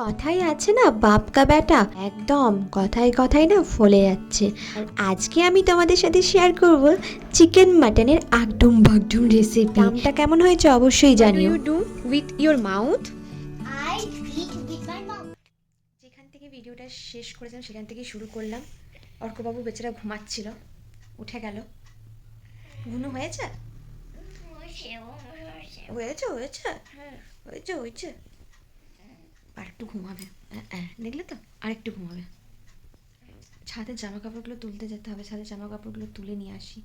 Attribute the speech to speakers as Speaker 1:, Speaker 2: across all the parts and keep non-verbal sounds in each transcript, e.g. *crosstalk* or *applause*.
Speaker 1: কথাই আছে না বাপকা বেটা একদম কথায় কথায় না ফলে যাচ্ছে। আজকে আমি তোমাদের সাথে শেয়ার করব চিকেন মাটনের আগডুম বাগডুম রেসিপি নামটা কেমন হয়েছে অবশ্যই জানিও।
Speaker 2: eat with my mouth.
Speaker 3: যেখান থেকে ভিডিওটা শেষ করেছিলাম সেখান থেকেই শুরু করলাম। অর্কবাবু বেচারা ঘুমাচ্ছিল উঠে গেল। ঘুনো হয়েছে? হয়েছে হয়েছে। হয়েছে হয়েছে? আর একটু ঘুমাবে। আহ, আহ, দেখলে তো? আর একটু ঘুমাবে। ছাদের জামা কাপড়গুলো তুলতে যেতে হবে ছাদের জামা কাপড়গুলো তুলে নিয়ে আসি।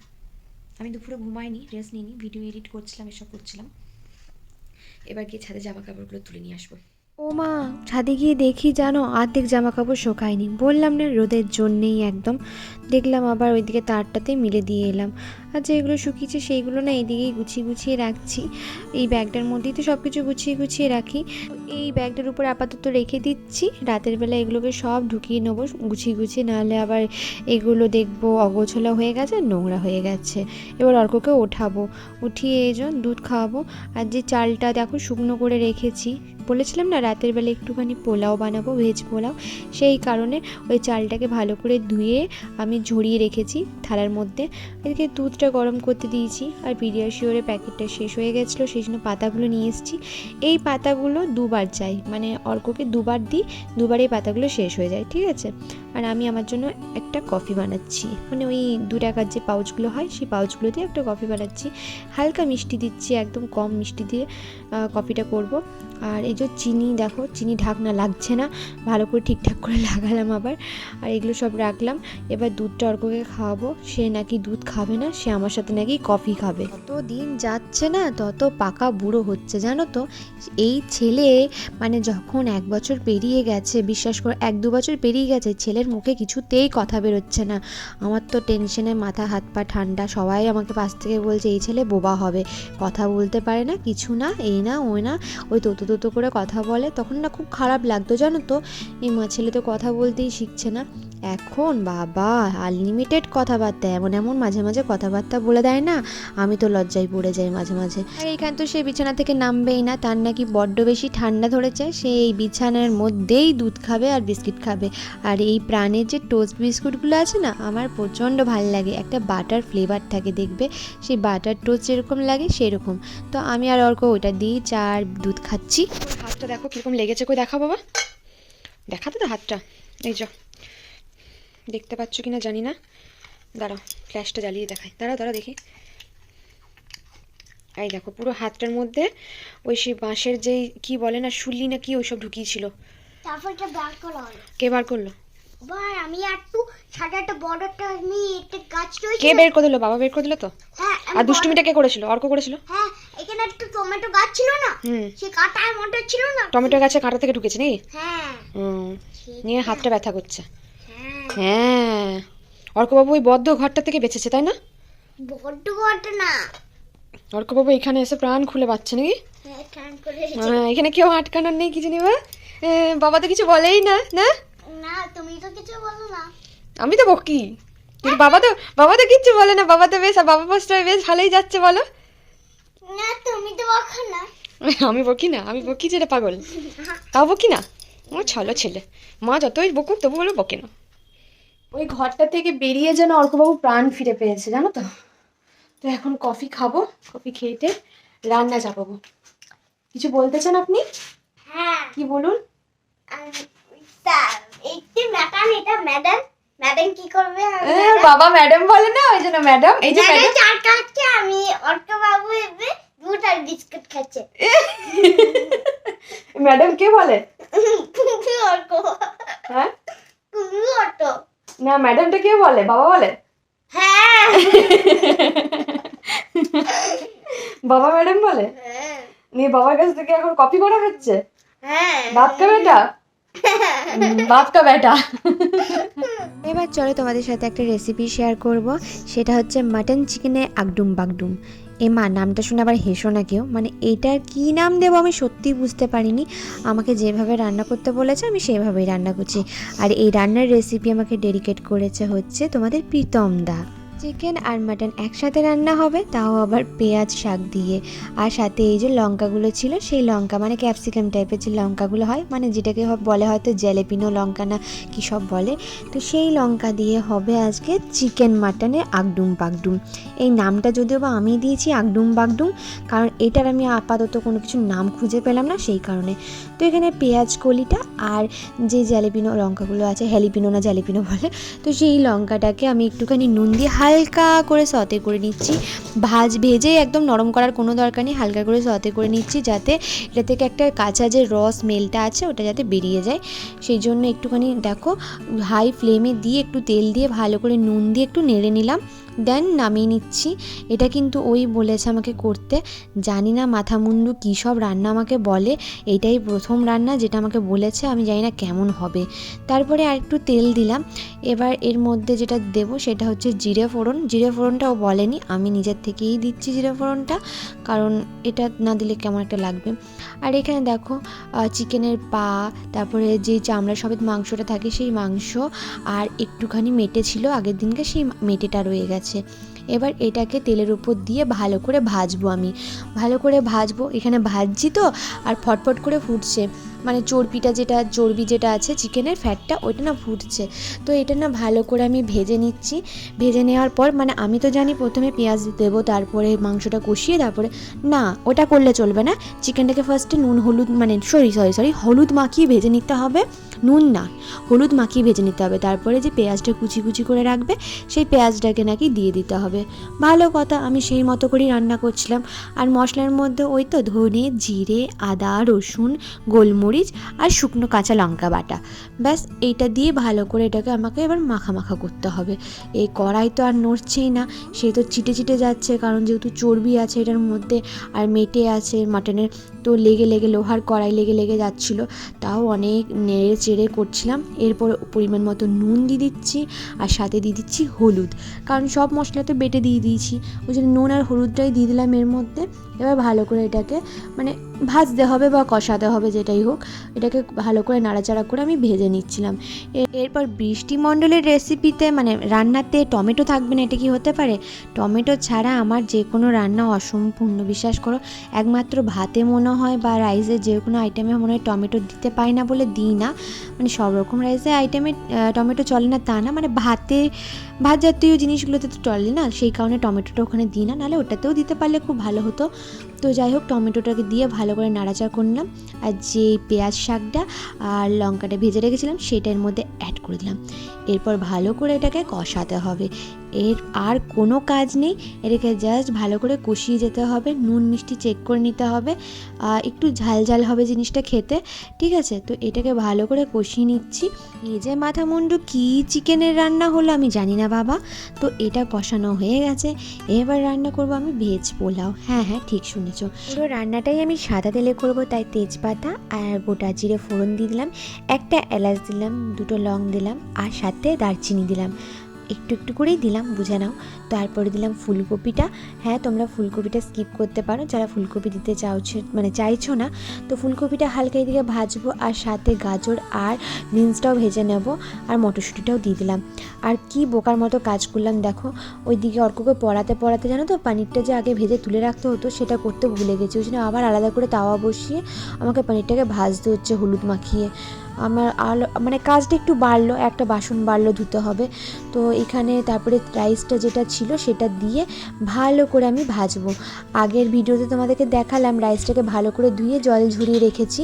Speaker 3: আমি দুপুরে ঘুমাইনি রেস্ট নিইনি ভিডিও এডিট করছিলাম এসব করছিলাম। এবার গিয়ে ছাদের জামা কাপড়গুলো তুলে নিয়ে আসব।
Speaker 1: ও মা ছাদে গিয়ে দেখি জানো অর্ধেক জামা কাপড় শোকায়নি। বললাম না, রোদের জন্যেই একদম। দেখলাম আবার ওইদিকে তারটাতে মিলে দিয়ে এলাম। আর যেগুলো শুকিয়েছে সেইগুলো না এইদিকেই গুছিয়ে গুছিয়ে রাখছি। এই ব্যাগটার মধ্যেই তো সব কিছু গুছিয়ে গুছিয়ে রাখি। এই ব্যাগটার উপর আপাতত রেখে দিচ্ছি। রাতের বেলা এগুলোকে সব ঢুকিয়ে নেব, গুছিয়ে গুছিয়ে। নাহলে আবার এগুলো দেখব অগোছলা হয়ে গেছে, নোংরা হয়ে গেছে। এবার অর্ককে ওঠাবো। উঠিয়ে যে দুধ খাওয়াবো। আর যে চালটা দেখো শুকনো করে রেখেছি। বলেছিলাম না রাতের বেলা একটুখানি পোলাও বানাবো, ভেজ পোলাও। সেই কারণে ওই চালটাকে ভালো করে ধুয়ে আমি ঝরিয়ে রেখেছি থালার মধ্যে। এদিকে দুধটা গরম করতে দিয়েছি আর পিডিয়াশিওরের প্যাকেটটা শেষ হয়ে গেছিল, সেই জন্য পাতাগুলো নিয়ে এসেছি। এই পাতাগুলো দুবার চাই মানে অর্ককে দুবার দিই দুবার এই পাতাগুলো শেষ হয়ে যায়, ঠিক আছে? আর আমি আমার জন্য একটা কফি বানাচ্ছি। মানে ওই দু টাকার যে পাউচগুলো হয়, সেই পাউচগুলো দিয়ে একটা কফি বানাচ্ছি। হালকা মিষ্টি দিচ্ছি, একদম কম মিষ্টি দিয়ে কফিটা করব। আর এই যে চিনি দেখো, চিনি ঢাকনা লাগছে না। ভালো করে ঠিকঠাক করে লাগালাম আবার। আর এগুলো সব রাখলাম। এবার দুধটা অর্ককে খাওয়াবো। সে নাকি দুধ খাবে না, সে আমার সাথে নাকি কফি খাবে। তত দিন যাচ্ছে না, তত পাকা বুড়ো হচ্ছে, জানো তো? এই ছেলে মানে যখন এক বছর পেরিয়ে গেছে, বিশ্বাস করে, এক দু বছর পেরিয়ে গেছে, ছেলের মুখে কিছুতেই কথা বেরোচ্ছে না। আমার তো টেনশনে মাথা, হাত, পা ঠান্ডা। সবাই আমাকে পাশ থেকে বলছে, এই ছেলে বোবা হবে। কথা বলতে পারে না, কিছু না, এই না ওই না। ওই তোতো তোতো করে কথা বলে। তখন না খুব খারাপ লাগতো, জানো তো? এই মা ছেলে তো কথা বলতেই শিখছে না। এখন বাবা আনলিমিটেড কথাবার্তা, এমন এমন মাঝে মাঝে কথাবার্তা বলে দেয় না, আমি তো লজ্জায় পড়ে যাই মাঝে মাঝে। আর এইখান তো সে বিছানা থেকে নামবেই না, তার নাকি বড্ড বেশি ঠান্ডা ধরেছে, সে এই বিছানার মধ্যেই দুধ খাবে আর বিস্কিট খাবে। আর এই প্রাণের যে টোস্ট বিস্কুটগুলো আছে না, আমার প্রচণ্ড ভালো লাগে, একটা বাটার ফ্লেভার থাকে দেখবে, সেই বাটার টোস্ট যেরকম লাগে সেরকম। তো আমি আর অর্ক ওইটা দিই চা আর দুধ খাচ্ছি।
Speaker 3: হাতটা দেখো কীরকম লেগেছে কই দেখা বাবা। দেখাতে তো হাতটা। এই যো। দেখতে পাচ্ছ কিনা জানি না। দাঁড়াও ফ্ল্যাশটা জ্বালিয়ে দেখাই। দাঁড়াও দাঁড়াও দেখি। এই দেখো পুরো হাতটার মধ্যে ওই সেই বাঁশের যেই কি বলে না শুলি না কি ওইসব ঢুকিয়েছিল।
Speaker 2: তারপর এটা বার করা হলো।
Speaker 3: কে বার করল?
Speaker 2: ভাই আমি একটু সাদা একটা বড় একটা আমি একটা গাছ রয়েছে
Speaker 3: কে বের করে দিলো? বাবা বের করে দিলো তো?
Speaker 2: হ্যাঁ
Speaker 3: আর দুষ্টুমিটা কে করেছিল? অর্ক করেছিল?
Speaker 2: হ্যাঁ এখানে একটা টমেটো গাছ ছিল না? সে কাঁটার মতো ছিল না?
Speaker 3: টমেটো গাছে কাঁটা থেকে ঢুকেছে নাকি?
Speaker 2: হ্যাঁ।
Speaker 3: নিয়ে হাতটা ব্যথা করছে।
Speaker 2: হ্যাঁ।
Speaker 3: হ্যাঁ। অর্কবাবু ওই বদ্ধ ঘরটা থেকে বেঁচেছে তাই না?
Speaker 2: বড্ড বড় না।
Speaker 3: অর্কবাবু এখানে এসে প্রাণ খুলে পাচ্ছে নাকি?
Speaker 2: হ্যাঁ
Speaker 3: এখানে কেউ আটকানোর নেই কিছু নেই? বাবা তো কিছু বলেই না না?
Speaker 2: না তুমি তো কিছু বলো না।
Speaker 3: আমি তো বকি। কিন্তু বাবা তো বাবা তো কিচ্ছু বলে না। বাবা তো বেশ বাবা পোস্টায় বেশ ভালোই যাচ্ছে বলো।
Speaker 2: না তুমি তো বলো না।
Speaker 3: আমি বকি না আমি বকি যেটা পাগল। তাও বকি না? ও ছলো ছেলে। মা যতই বকুক তবু বলে বকে না। ওই ঘরটা থেকে বেরিয়ে যেন অর্কবাবু প্রাণ ফিরে পেয়েছে জানো তো? তো এখন কফি খাব কফি খেয়েটে রান্না চাপাবো। কিছু বলতে চান আপনি?
Speaker 2: হ্যাঁ।
Speaker 3: কি বলুন?
Speaker 2: একটি ম্যাডাম এটা ম্যাডাম। ম্যাডাম কি করবে?
Speaker 3: বাবা ম্যাডাম বলে না ওই জন্য ম্যাডাম এই যে
Speaker 2: ম্যাডাম চার খাচ্ছে আমি অর্ক বাবু এবে দুধ আর বিস্কুট খাচ্ছে। *laughs*
Speaker 3: ম্যাডাম কে বলে?
Speaker 2: তুমি অর্ক
Speaker 3: হ্যাঁ?
Speaker 2: তুমি অর্ক
Speaker 3: না ম্যাডামটা কে বলে? বাবা বলে?
Speaker 2: হ্যাঁ।
Speaker 3: বাবা ম্যাডাম বলে?
Speaker 2: হ্যাঁ।
Speaker 3: নিয়ে বাবার কাছ থেকে এখন কপি করা হচ্ছে?
Speaker 2: হ্যাঁ।
Speaker 3: বাপ বেটা। বাপ কা বেটা।
Speaker 1: এবার চলো তোমাদের সাথে একটা রেসিপি শেয়ার করব। সেটা হচ্ছে মাটন চিকেনে আগডুম বাগডুম। এ মা নামটা শুনে আবার হেসো না কেউ। মানে এটার কি নাম দেবো আমি সত্যিই বুঝতে পারিনি। আমাকে যেভাবে রান্না করতে বলেছে, আমি সেভাবেই রান্না করছি। আর এই রান্নার রেসিপি আমাকে ডেডিকেট করেছে হচ্ছে তোমাদের প্রীতম দা। চিকেন আর মাটন একসাথে রান্না হবে, তাও আবার পেঁয়াজ শাক দিয়ে। আর সাথে এই যে লঙ্কাগুলো ছিল, সেই লঙ্কা মানে ক্যাপসিকাম টাইপের যে লঙ্কাগুলো হয় মানে যেটাকে বলে হয়তো জেলেপিনো লঙ্কা না, কী সব বলে, তো সেই লঙ্কা দিয়ে হবে আজকে চিকেন মাটনে আগডুম পাগডুম। এই নামটা যদিও বা আমি দিয়েছি আগডুম বাগডুম কারণ এটার আমি আপাতত কোনো কিছু নাম খুঁজে পেলাম না, সেই কারণে। তো এখানে পেঁয়াজ কলিটা আর যে জ্যালিপিনো লঙ্কাগুলো আছে, হ্যালিপিনো না জ্যালিপিনো বলে, তো সেই লঙ্কাটাকে আমি একটুখানি নুন দিয়ে হালকা করে সতে করে নিচ্ছি। ভাজ ভেজে একদম নরম করার কোনো দরকার নেই, হালকা করে সতে করে নিচ্ছি যাতে এটা থেকে একটা কাঁচা যে রস মেলটা আছে ওটা যাতে বেরিয়ে যায়। সেই জন্য একটুখানি দেখো হাই ফ্লেমে দিয়ে একটু তেল দিয়ে ভালো করে নুন দিয়ে একটু নেড়ে নিলাম। দেন নামিয়ে নিচ্ছি। এটা কিন্তু ওই বলেছে আমাকে করতে। জানি না মাথা মুন্ডু কী সব রান্না আমাকে বলে। এটাই প্রথম রান্না যেটা আমাকে বলেছে। আমি জানি না কেমন হবে। তারপরে আর একটু তেল দিলাম। এবার এর মধ্যে যেটা দেব সেটা হচ্ছে জিরে ফোড়ন। জিরে ফোড়নটাও বলেনি। আমি নিজের থেকেই দিচ্ছি জিরে ফোড়নটা। কারণ এটা না দিলে কেমন একটা লাগবে। আর এখানে দেখো চিকেনের পা, তারপরে যে চামড়া সমেত মাংসটা থাকে সেই মাংস আর একটুখানি মেটে ছিল আগের দিনকে। সেই মেটেটা রয়ে গেছে। এবার এটাকে তেলের উপর দিয়ে ভালো করে ভাজবো আমি। ভালো করে ভাজবো, এখানে ভাজছি তো, আর ফটফট করে ফুটছে। মানে চর্বিটা যেটা, চর্বি যেটা আছে, চিকেনের ফ্যাটটা ওইটা না ফুটছে। তো এটা না ভালো করে আমি ভেজে নিচ্ছি। ভেজে নেওয়ার পর মানে আমি তো জানি প্রথমে পেঁয়াজ দেবো, তারপরে মাংসটা কষিয়ে, তারপরে না, ওটা করলে চলবে না। চিকেনটাকে ফার্স্টে নুন, হলুদ মানে সরি সরি সরি হলুদ মাখিয়ে ভেজে নিতে হবে। নুন না, হলুদ মাখিয়ে ভেজে নিতে হবে। তারপরে যে পেঁয়াজটা কুচি কুচি করে রাখবে, সেই পেঁয়াজটাকে নাকি দিয়ে দিতে হবে। ভালো কথা, আমি সেই মতো করেই রান্না করছিলাম। আর মশলার মধ্যে ওই তো ধনে, জিরে, আদা, রসুন, গোলমরিচ আর শুকনো কাঁচা লঙ্কা বাটা। ব্যাস, এইটা দিয়ে ভালো করে এটাকে আমাকে এবার মাখা মাখা করতে হবে। এই কড়াই তো আর নড়ছেই না, সে তো চিটে চিটে যাচ্ছে, কারণ যেহেতু চর্বি আছে এটার মধ্যে, আর মেটে আছে মাটনের তো লেগে লেগে লোহার কড়াই লেগে লেগে যাচ্ছিল। তাও অনেক নেড়ে চেড়ে করছিলাম। এরপর পরিমাণ মতো নুন দিয়ে দিচ্ছি আর সাথে দিয়ে দিচ্ছি হলুদ। কারণ সব মশলা তো বেটে দিয়ে দিয়েছি। ওই জন্য নুন আর হলুদটাই দিয়ে দিলাম এর মধ্যে। এবার ভালো করে এটাকে মানে ভাজতে হবে বা কষাতে হবে যেটাই হোক। এটাকে ভালো করে নাড়াচাড়া করে আমি ভেজে নিচ্ছিলাম। এরপর বৃষ্টিমণ্ডলের রেসিপিতে মানে রান্নাতে টমেটো থাকবে না, এটা কি হতে পারে? টমেটো ছাড়া আমার যে কোনো রান্না অসম্পূর্ণ। বিশ্বাস করো, একমাত্র ভাতে মনে হয় বা রাইসে যে কোনো আইটেমে মনে হয় টমেটো দিতে পারি না বলে দিই না। মানে সব রকম রাইসে আইটেমে টমেটো চলে না তা না। মানে ভাতে ভাত জাতীয় জিনিসগুলোতে তো চলে না। সেই কারণে টমেটোটা ওখানে দিই না। নাহলে ওটাতেও দিতে পারলে খুব ভালো হতো। তো যাই হোক, টমেটোটাকে দিয়ে ভালো করে নাড়াচাড়া করলাম আর যে পেঁয়াজ শাকটা আর লঙ্কাটা ভেজে রেখেছিলাম, সেটার মধ্যে অ্যাড করে দিলাম। এরপর ভালো করে এটাকে কষাতে হবে। এর আর কোনো কাজ নেই। এটাকে জাস্ট ভালো করে কষিয়ে যেতে হবে। নুন, মিষ্টি চেক করে নিতে হবে। একটু ঝাল ঝাল হবে জিনিসটা খেতে। ঠিক আছে? তো এটাকে ভালো করে কষিয়ে নিচ্ছি। এই যে মাথা মুন্ডু কী চিকেনের রান্না হলো আমি জানি না বাবা। তো এটা কষানো হয়ে গেছে। এবার রান্না করব আমি ভেজ পোলাও। হ্যাঁ হ্যাঁ ঠিক শুনেছো পুরো রান্নাটাই আমি সাদা তেলে করব, তাই তেজপাতা আর গোটা জিরে ফোড়ন দিয়ে দিলাম, একটা এলাচ দিলাম, দুটো লং দিলাম, আর সাথে দারচিনি দিলাম। একটু একটু করেই দিলাম, বুঝে নাও। তারপরে দিলাম ফুলকপিটা। হ্যাঁ তোমরা ফুলকপিটা স্কিপ করতে পারো। যারা ফুলকপি দিতে চাওছো মানে চাইছো না, তো ফুলকপিটা হালকা এদিকে ভাজবো আর সাথে গাজর আর বিনসটাও ভেজে নেব আর মটরশুঁটিটাও দিয়ে দিলাম। আর কি বোকার মতো কাজ করলাম দেখো, ওইদিকে অর্ককে পড়াতে পড়াতে জানো তো, পানিরটা যে আগে ভেজে তুলে রাখতে হতো, সেটা করতে ভুলে গেছি। ওই জন্য আবার আলাদা করে তাওয়া বসিয়ে আমাকে পানিরটাকে ভাজতে হচ্ছে হলুদ মাখিয়ে। আমার আলো মানে কাজটা একটু বাড়লো, একটা বাসন বাড়লো ধুতে হবে। তো এখানে তারপরে রাইসটা যেটা ছিল সেটা দিয়ে ভালো করে আমি ভাজবো। আগের ভিডিওতে তোমাদেরকে দেখালাম রাইসটাকে ভালো করে ধুয়ে জল ঝরিয়ে রেখেছি।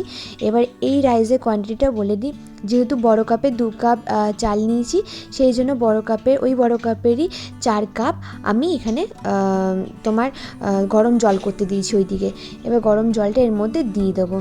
Speaker 1: এবার এই রাইসের কোয়ান্টিটিটা বলে দিই। যেহেতু বড় কাপে দু কাপ চাল নিয়েছি, সেই জন্য বড় কাপের, ওই বড় কাপেরই চার কাপ আমি এখানে তোমার গরম জল করতে দিয়েছি ওইদিকে। এবার গরম জলটা এর মধ্যে দিয়ে দেবো।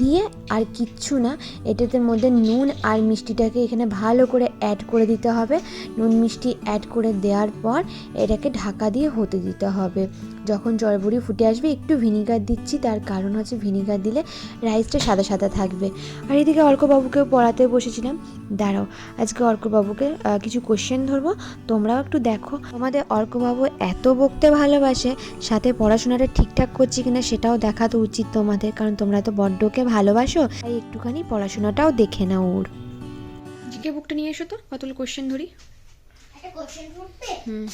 Speaker 1: দিয়ে আর কিচ্ছু না, এটাতে মধ্যে নুন আর মিষ্টিটাকে এখানে ভালো করে অ্যাড করে দিতে হবে। নুন মিষ্টি অ্যাড করে দেওয়ার পর এটাকে ঢাকা দিয়ে হতে দিতে হবে। যখন জলবুড়ি ফুটে আসবে একটু ভিনিগার দিচ্ছি তার কারণ হচ্ছে ভিনিগার দিলে রাইসটা সাদা সাদা থাকবে। আর এদিকে অর্কবাবুকেও পড়াতে বসেছিলাম। দাঁড়াও আজকে অর্কবাবুকে কিছু কোশ্চেন ধরবো তোমরাও একটু দেখো। আমাদের অর্কবাবু এত বকতে ভালোবাসে সাথে পড়াশোনাটা ঠিকঠাক করছি কিনা সেটাও দেখা তো উচিত তোমাদের কারণ তোমরা তো বড্ডকে ভালোবাসো। তাই একটুখানি পড়াশোনাটাও দেখে নাও ওর।
Speaker 3: জিকে বুকটা নিয়ে এসো তো কতগুলো কোশ্চেন ধরি? হুম।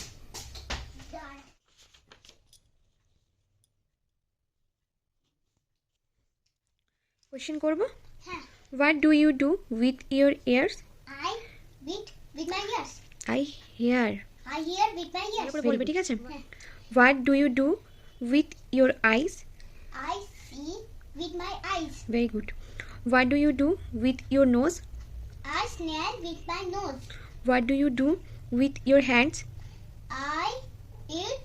Speaker 3: কোশ্চেন করব?
Speaker 2: হ্যাঁ।
Speaker 3: What do you do with your
Speaker 2: ears I beat with my
Speaker 3: ears I
Speaker 2: hear I hear with my
Speaker 3: ears বলবে ঠিক আছে?
Speaker 2: হ্যাঁ।
Speaker 3: What do you do with your eyes
Speaker 2: I see with my eyes
Speaker 3: very good what do you do with your nose
Speaker 2: I smell with my nose
Speaker 3: what do you do with your hands
Speaker 2: I eat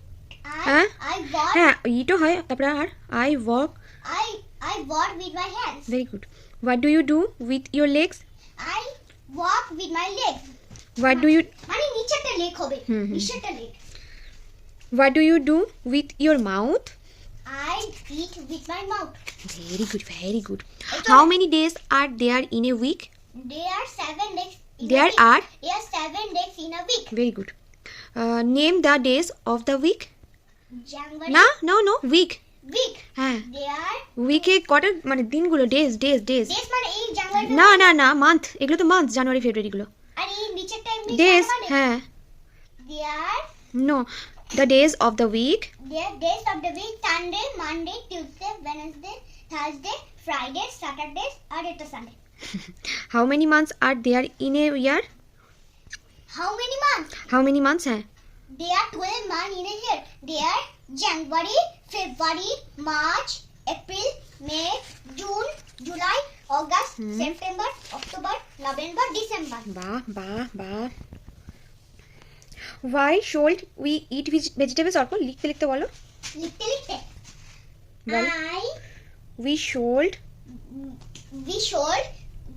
Speaker 3: হ্যাঁ?
Speaker 2: I I walk
Speaker 3: হ্যাঁ ইটও হয় তারপরে আর। I walk
Speaker 2: I I walk with my hands.
Speaker 3: Very good what do you do with your legs
Speaker 2: I walk with my legs.
Speaker 3: What do you
Speaker 2: মানে নিচেরটা leg হবে
Speaker 3: হুম, হুম।
Speaker 2: নিচেরটা leg
Speaker 3: what do you do with your mouth
Speaker 2: I eat with my mouth.
Speaker 3: Very good very good
Speaker 2: এটা-
Speaker 3: how many days are there in a week
Speaker 2: There are seven days. In
Speaker 3: There
Speaker 2: a week.
Speaker 3: are-
Speaker 2: There are seven days in a week.
Speaker 3: Very good name the days of the week
Speaker 2: January.
Speaker 3: না no no week
Speaker 2: Week.
Speaker 3: হ্যাঁ। উইকে কটা? মানে দিনগুলো days days days
Speaker 2: মানে
Speaker 3: না না না মান্থ এগুলো তো মান্থ জানুয়ারি
Speaker 2: নিচেরটা এমনি
Speaker 3: ডেজ
Speaker 2: মানে
Speaker 3: হ্যাঁ। Know the days of
Speaker 2: the week days of the week Sunday, Monday, Tuesday, Wednesday, Thursday, Friday, Saturday আর এটা Sunday.
Speaker 3: How many months are there in a year
Speaker 2: How many months?
Speaker 3: How many months হ্যাঁ।
Speaker 2: There are 12 months in a year. They are January, February, March, April, May, June, July, August,
Speaker 3: Hmm.
Speaker 2: September, October, November, December.
Speaker 3: বাহ বাহ বাহ why should we eat vegetables Arka লিখতে লিখতে বলো
Speaker 2: লিখতে লিখতে
Speaker 3: বলো
Speaker 2: I
Speaker 3: we should
Speaker 2: we should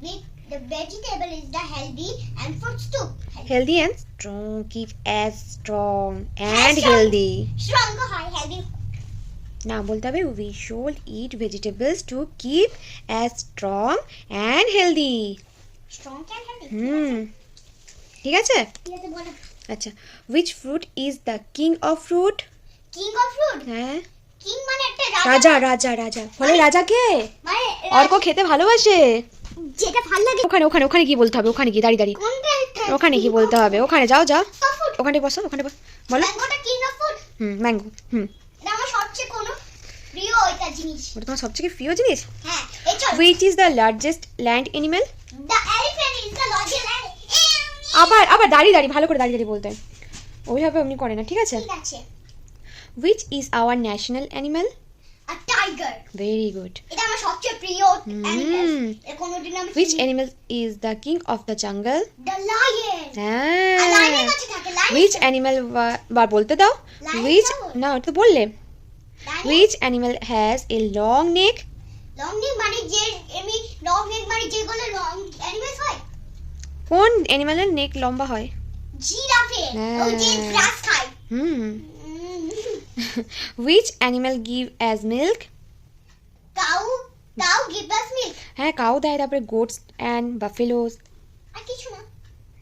Speaker 2: with the vegetable is the healthy and fruits too. Healthy.
Speaker 3: Healthy and strong keep as strong
Speaker 2: and strong.
Speaker 3: Healthy
Speaker 2: Strong হয় healthy.
Speaker 3: না বলতে হবে we should eat vegetables to keep as strong and healthy
Speaker 2: Strong and healthy.
Speaker 3: হুম ঠিক আছে আচ্ছা which fruit is the king of fruit
Speaker 2: King of fruit.
Speaker 3: হ্যাঁ
Speaker 2: King মানে একটা
Speaker 3: রাজা। রাজা রাজা ফলে রাজা কে
Speaker 2: মানে
Speaker 3: অর্ক খেতে ভালোবাসে?
Speaker 2: যেটা ভালো লাগে
Speaker 3: ওখানে ওখানে ওখানে কি বলতে হবে ওখানে কি দাঁড়িয়ে দাঁড়িয়ে। ওখানে কি বলতে হবে ওখানে যাও যাও. ওখানে বসো ওখানে বসো। বলো। হুম ম্যাঙ্গো হুম।
Speaker 2: জিনিস।
Speaker 3: ওটা তোমার সবথেকে প্রিয় জিনিস?
Speaker 2: এই চল। Which is the largest land
Speaker 3: আবার আবার দাঁড়িয়ে দাঁড়িয়ে ভালো করে দাঁড়িয়ে দাঁড়িয়ে বলতে। ওইভাবে করে না ঠিক আছে? Which is our
Speaker 2: national tiger
Speaker 3: very good
Speaker 2: এটা আমার সবচেয়ে প্রিয় অ্যানিমেল। এটা কোনোদিন আমি
Speaker 3: which animal is the king of the jungle
Speaker 2: the lion
Speaker 3: হ্যাঁ।
Speaker 2: লায়নের কাছে থাকে লায়ন
Speaker 3: হুইচ অ্যানিমেল বার বলতে দাও। হুইচ না ওটা তো বললে। Which animal has a long neck
Speaker 2: long neck মানে যে এমনি লং নেক মানে যেগুলো লং অ্যানিমেলস হয়।
Speaker 3: কোন অ্যানিমেলের নেক লম্বা হয়?
Speaker 2: জিরাফে ও যে
Speaker 3: হ্যাঁ।
Speaker 2: গ্রাস খায়।
Speaker 3: হুম। Which animal give as milk
Speaker 2: cow cow give us milk
Speaker 3: হ্যাঁ কাউ দেয় তারপরে গোটস অ্যান্ড বাফেলোস
Speaker 2: আর কিছু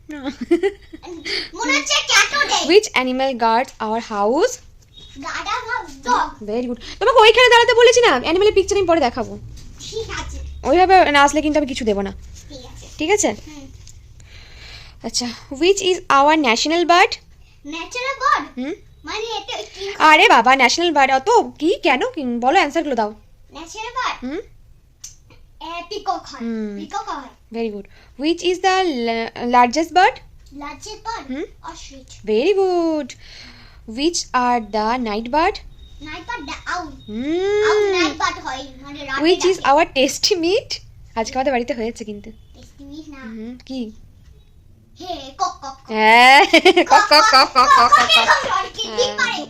Speaker 2: না। *laughs* মনে হচ্ছে ক্যাটও দেয়।
Speaker 3: Which animal
Speaker 2: guards our house
Speaker 3: very good তোমাকে ওইখানে দাঁড়াতে বলেছি না অ্যানিমেলের পিকচার আমি পরে দেখাবো।
Speaker 2: ঠিক আছে।
Speaker 3: ওইভাবে না আসলে কিন্তু আমি কিছু দেবো না।
Speaker 2: ঠিক আছে।
Speaker 3: আচ্ছা which is our national bird
Speaker 2: natural bird
Speaker 3: হুম?
Speaker 2: মানে এটা
Speaker 3: আরে বাবা ন্যাশনাল বার্ড অত কি? কেন? বলো অ্যান্সারগুলো দাও।
Speaker 2: ন্যাচারাল বার্ড
Speaker 3: হুম
Speaker 2: পিকক হয়
Speaker 3: হুম।
Speaker 2: পিকক হয়
Speaker 3: very good which is the largest bird
Speaker 2: largest bird
Speaker 3: hmm.
Speaker 2: Ostrich
Speaker 3: very good which are the night bird
Speaker 2: night bird owl owl night bird হয় মানে রাতে
Speaker 3: which is our tasty meat আজকে আমাদের বাড়িতে হয়েছে কিন্তু।
Speaker 2: এস্টিমিট না।
Speaker 3: হুম, কি?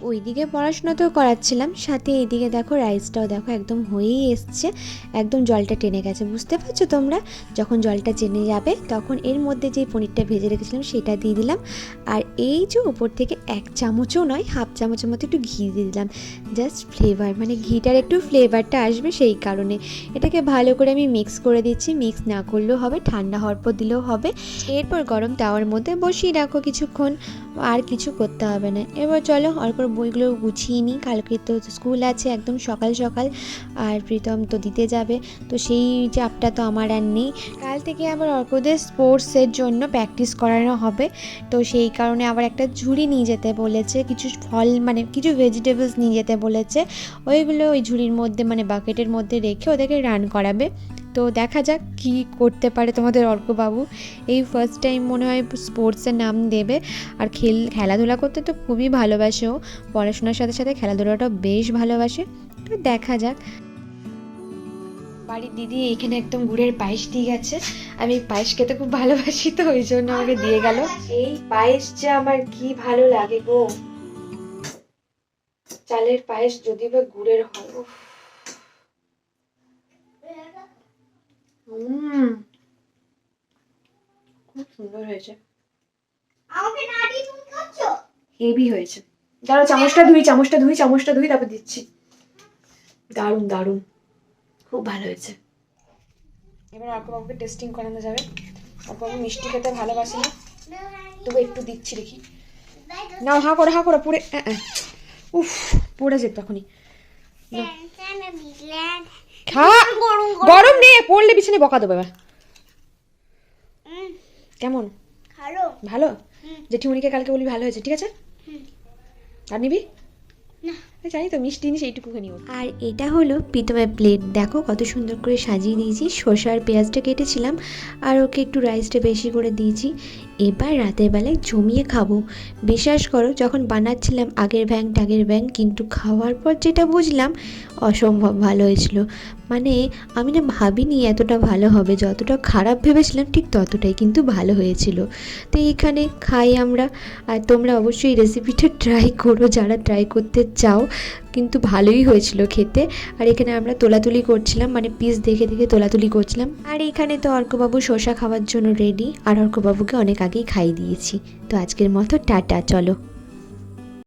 Speaker 3: ওইদিকে পড়াশোনা তো করাচ্ছিলাম সাথে এইদিকে দেখো রাইসটাও দেখো একদম হয়েই এসছে একদম জলটা টেনে গেছে। বুঝতে পারছ তোমরা? যখন জলটা টেনে যাবে তখন এর মধ্যে যে পনিরটা ভেজে রেখেছিলাম সেটা দিয়ে দিলাম। আর এই যে উপর থেকে এক চামচও নয় হাফ চামচের মতো একটু ঘি দিয়ে দিলাম। জাস্ট ফ্লেভার মানে ঘিটার একটু ফ্লেভারটা আসবে সেই কারণে। এটাকে ভালো করে আমি মিক্স করে দিচ্ছি। মিক্স না করলেও হবে ঠান্ডা হওয়ার পর দিলেও হবে। এরপর গরম তাওয়ার মধ্যে বসিয়ে রাখো কিছুক্ষণ, আর কিছু করতে হবে না। এবার চলো অল্পর বইগুলো গুছিয়ে নিই। কালকে তো স্কুল আছে একদম সকাল সকাল, আর প্রীতম তো দিতে যাবে। তো সেই চাপটা তো আমার আর নেই। কাল থেকে আবার অল্পদের স্পোর্টসের জন্য প্র্যাকটিস করানো হবে। তো সেই কারণে আবার একটা ঝুড়ি নিয়ে যেতে বলেছে। কিছু ফল মানে কিছু ভেজিটেবলস নিয়ে যেতে বলেছে। ওইগুলো ওই ঝুড়ির মধ্যে মানে বাকেটের মধ্যে রেখে ওদেরকে রান করাবে।
Speaker 1: তো দেখা যাক কি করতে পারে তোমাদের অর্কবাবু। এই ফার্স্ট টাইম মনে হয় স্পোর্টসের নাম দেবে। আর খেল, খেলাধুলা করতে তো খুবই ভালোবাসে ও। পড়াশোনার সাথে সাথে খেলাধুলাটাও বেশ ভালোবাসে। তো দেখা যাক। বাড়ির দিদি এখানে একদম গুড়ের পায়েস দিয়ে গেছে। আমি পায়েস খেতে খুব ভালোবাসি তো, ওই জন্য আমাকে দিয়ে গেল। এই পায়েস যে আমার কি ভালো লাগে গো। চালের পায়েস যদি বা গুড়ের হয় উম, খুব সুন্দর হয়েছে।
Speaker 2: আমাকে না দিয়ে তুমি খাচ্ছ?
Speaker 1: হেভি হয়েছে। দাঁড়াও চামচটা ধুই চামচটা ধুই চামচটা ধুই তারপর দিচ্ছি। দারুণ দারুণ। খুব ভালো হয়েছে। এবার অর্কবাবুকে টেস্টিং করানো যাবে। অর্কবাবু মিষ্টি খেতে ভালোবাসে না। তবু একটু দিচ্ছি দেখি। নাও হা করে হা করে পুড়ে। উফ পড়ে যেত তখনই খা। গরম নেই পড়লে বিছানে বকা দেবে এবার। কেমন?
Speaker 2: হ্যালো
Speaker 1: ভালো? জেঠিমণিকে কালকে বলি ভালো হয়েছে ঠিক আছে? আর নিবি? জানি তো মিষ্টি জিনিস এইটুকুখানি আর এটা হলো প্রীতমের প্লেট দেখো কত সুন্দর করে সাজিয়ে দিয়েছি। শসা আর পেঁয়াজটা কেটেছিলাম আর ওকে একটু রাইসটা বেশি করে দিয়েছি। এবার রাতের বেলায় জমিয়ে খাব। বিশ্বাস করো, যখন বানাচ্ছিলাম আগের ব্যাং টাগের ব্যাং কিন্তু খাওয়ার পর যেটা বুঝলাম, অসম্ভব ভালো হয়েছিল। মানে আমি না ভাবিনি এতটা ভালো হবে। যতটা খারাপ ভেবেছিলাম ঠিক ততটাই কিন্তু ভালো হয়েছিল। তো এইখানে খাই আমরা। আর তোমরা অবশ্যই রেসিপিটা ট্রাই করো। যারা ট্রাই করতে চাও কিন্তু ভালোই হয়েছিল খেতে। আর এখানে আমরা তোলাতুলি করছিলাম মানে পিস দেখে দেখে তোলাতুলি করছিলাম। আর এখানে তো অর্কবাবু শসা খাওয়ার জন্য রেডি আর অর্কবাবুকে অনেক আগেই খাইয়ে দিয়েছি। তো আজকের মতো টাটা, চলো।